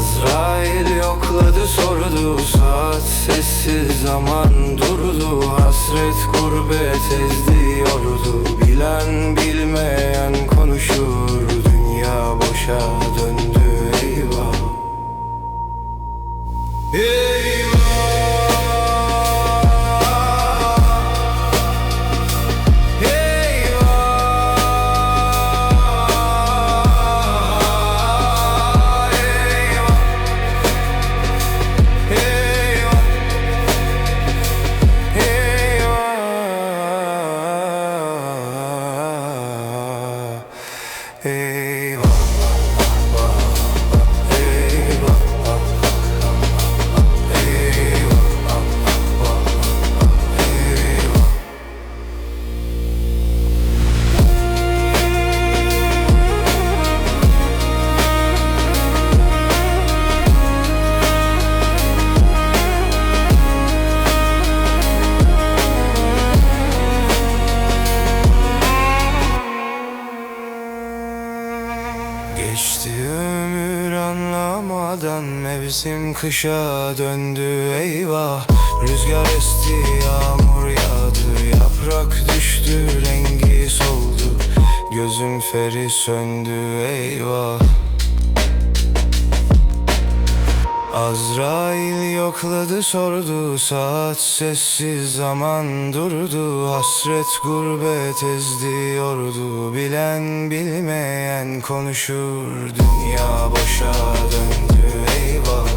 Azrail yokladı sordu. Saat sessiz zaman durdu. Hasret gurbet ezdiyordu. Bilen bilmeyen konuşur. Dünya boşa döndü eyvah. Eyvah Eyvah ömür anlamadan Mevsim kışa döndü eyvah. Rüzgar esti yağmur yağdı Yaprak düştü rengi soldu. Gözüm feri söndü eyvah Azrail yokladı sordu. Saat sessiz zaman durdu. Hasret gurbet ezdiyordu. Bilen bilmeyen konuşur. Dünya boşa döndü eyvah.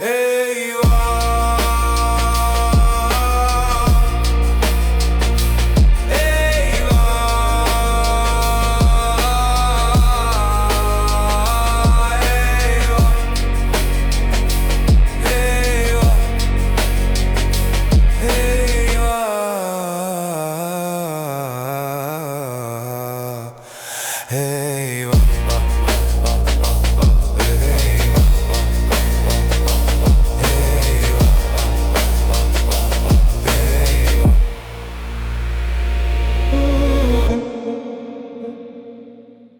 Eyvah